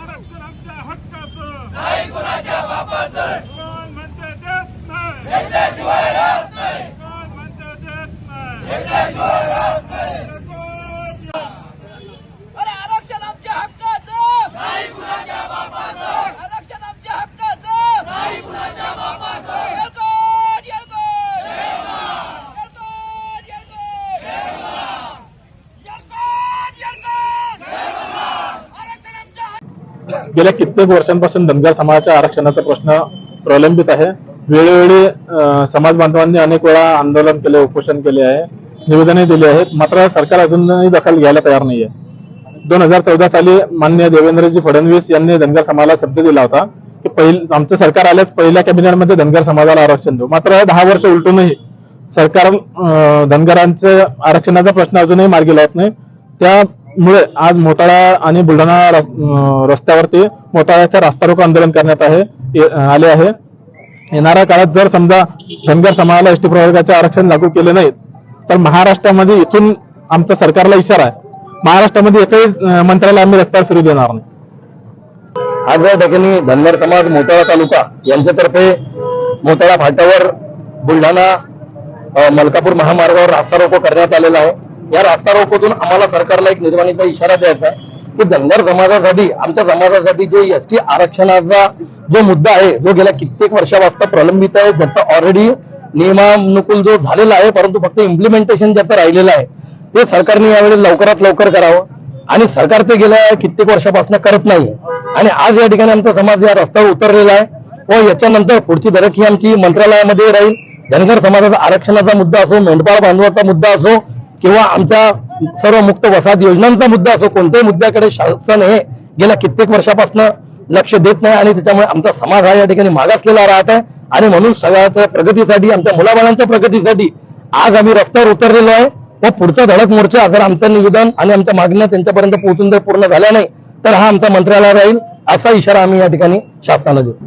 आरक्षण आमच्या हक्काचं. कोण म्हणते देत नाही. कोण म्हणते देत नाही. कोण अरे आरक्षण आमच्या हक्काचं आरक्षण आमच्या हक्काचं येलकोट, येलकोट. येलकोट, येलकोट. येलकोट, येलकोट. आरक्षण आमच्या हक्काचं. गेल्या कित्येक वर्षांपासून धनगर समाजाच्या आरक्षणाचा प्रश्न प्रलंबित आहे. वेळोवेळी समाज बांधवांनी अनेक वेळा आंदोलन केले उपोषण केले आहे निवेदने दिली आहेत. मात्र सरकार अजूनही दखल घ्यायला तयार नाहीये. दोन हजार चौदा साली मान्य देवेंद्रजी फडणवीस यांनी धनगर समाजाला शब्द दिला होता की पहिलं आमचं सरकार आल्यास पहिल्या कॅबिनेटमध्ये धनगर समाजाला आरक्षण देऊ. मात्र दहा वर्ष उलटूनही सरकार धनगरांचे आरक्षणाचा प्रश्न अजूनही मार्गी लावत नाही. त्या मुळे आज मोताळा आणि बुलढाणा रस्त्यावरती मोताळ्याच्या रास्ता रोको आंदोलन करण्यात आहे आले आहे. येणाऱ्या काळात जर समजा धनगर समाजाला एसटी प्रवर्गाचे आरक्षण लागू केले नाही तर महाराष्ट्रामध्ये इथून आमचा सरकारला इशारा आहे. महाराष्ट्रामध्ये एकही मंत्र्याला आम्ही रस्त्यावर फिरू देणार नाही. आज या ठिकाणी धनगर समाज मोताळा तालुका यांच्यातर्फे मोताळा फाट्यावर बुलढाणा मलकापूर महामार्गावर रास्ता रोको करण्यात आलेला आहे. या रास्ता रोकोतून आम्हाला सरकारला एक निर्माणीचा इशारा द्यायचा आहे की धनगर समाजासाठी आमच्या समाजासाठी जे एस टी आरक्षणाचा जो मुद्दा आहे जो गेल्या कित्येक वर्षापासून प्रलंबित आहे ज्याचा ऑलरेडी नियमानुकूल जो झालेला आहे परंतु फक्त इम्प्लिमेंटेशन ज्याचं राहिलेलं आहे ते सरकारने यावेळी लवकरात लवकर करावं. आणि सरकार ते गेल्या कित्येक वर्षापासून करत नाही आणि आज या ठिकाणी आमचा समाज या रस्त्यावर उतरलेला आहे व याच्यानंतर पुढची धडक ही आमची मंत्रालयामध्ये राहील. धनगर समाजाचा आरक्षणाचा मुद्दा असो मेंढपाळ बांधवाचा मुद्दा असो किंवा आमच्या सर्व मुक्त वसाहत योजनांचा मुद्दा असो कोणत्याही मुद्द्याकडे शासन हे गेल्या कित्येक वर्षापासून लक्ष देत नाही आणि त्याच्यामुळे आमचा समाज हा या ठिकाणी मागासलेला राहत आहे. आणि म्हणून सगळ्याच्या प्रगतीसाठी आमच्या मुलाबाळांच्या प्रगतीसाठी आज आम्ही रस्त्यावर उतरलेलो आहे. व पुढचा धडक मोर्चा जर आमचं निवेदन आणि आमच्या मागण्या त्यांच्यापर्यंत पोहोचून जर पूर्ण झाल्या नाही तर हा आमचा मंत्रालय राहील असा इशारा आम्ही या ठिकाणी शासनाला देतो.